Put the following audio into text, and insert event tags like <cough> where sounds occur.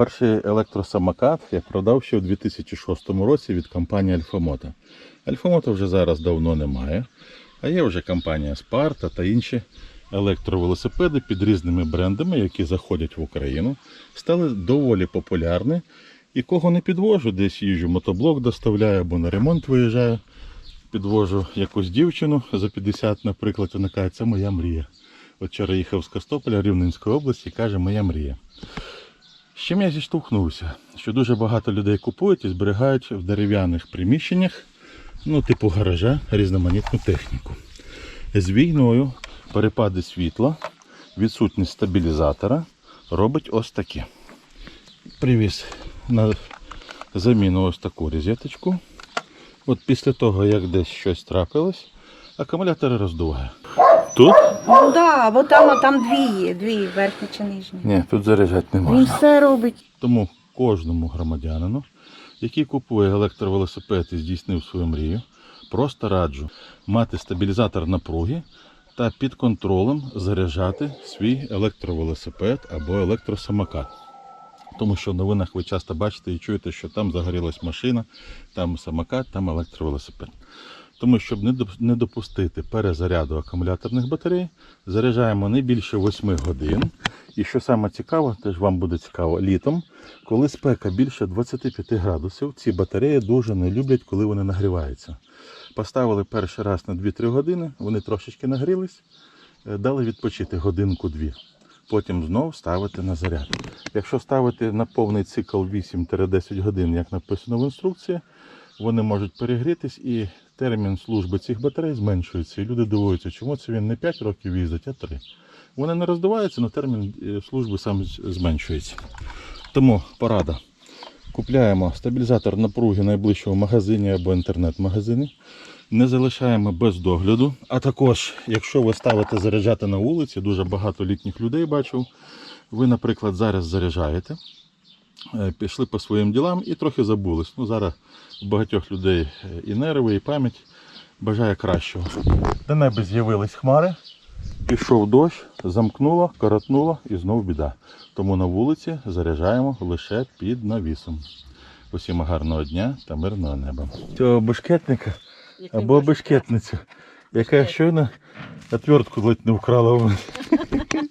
Перший електросамокат я продав ще у 2006 році від компанії Альфамото. Альфамото вже зараз давно немає, а є вже компанія Спарта та інші електровелосипеди під різними брендами, які заходять в Україну, стали доволі популярні. І кого не підвожу, десь їжджу, мотоблок доставляю або на ремонт виїжджаю, підвожу якусь дівчину за 50, наприклад, вона каже, це моя мрія. От вчора їхав з Костополя Рівненської області і каже, моя мрія. З чим я зіштовхнувся? Що дуже багато людей купують і зберігають в дерев'яних приміщеннях, ну, типу гаража, різноманітну техніку. З війною перепади світла, відсутність стабілізатора робить ось таке. Привіз на заміну ось таку розеточку. От після того, як десь щось трапилось, акумулятори роздуває. Тут? Ну да, бо там, там дві є, дві верхні чи нижні. Ні, тут заряджати не Він можна. все робить. Тому кожному громадянину, який купує електровелосипед і здійснив свою мрію, просто раджу мати стабілізатор напруги та під контролем заряджати свій електровелосипед або електросамокат. Тому що в новинах ви часто бачите і чуєте, що там загорілась машина, там самокат, там електровелосипед. Тому, щоб не допустити перезаряду акумуляторних батарей, заряджаємо не більше 8 годин. І що саме цікаво, теж вам буде цікаво, літом, коли спека більше 25 градусів, ці батареї дуже не люблять, коли вони нагріваються. Поставили перший раз на 2-3 години, вони трошечки нагрілись, е, дали відпочити годинку-дві. Потім знов ставити на заряд. Якщо ставити на повний цикл 8-10 годин, як написано в інструкції, вони можуть перегрітись і термін служби цих батарей зменшується. І люди дивуються, чому це він не 5 років їздить, а 3. Вони не роздуваються, але термін е, служби сам зменшується. Тому порада. Купляємо стабілізатор напруги в найближчому магазині або інтернет-магазині. Не залишаємо без догляду. А також, якщо ви ставите заряджати на вулиці, дуже багато літніх людей бачив. Ви, наприклад, зараз заряджаєте, пішли по своїм ділам і трохи забулись. Ну, зараз у багатьох людей е, і нерви, і пам'ять бажає кращого. На небі з'явились хмари, пішов дощ, замкнуло, коротнуло і знов біда. Тому на вулиці заряджаємо лише під навісом. Усім гарного дня та мирного неба. Цього бешкетника або бешкетницю, яка щойно отвертку ледь не вкрала. у мене. <laughs>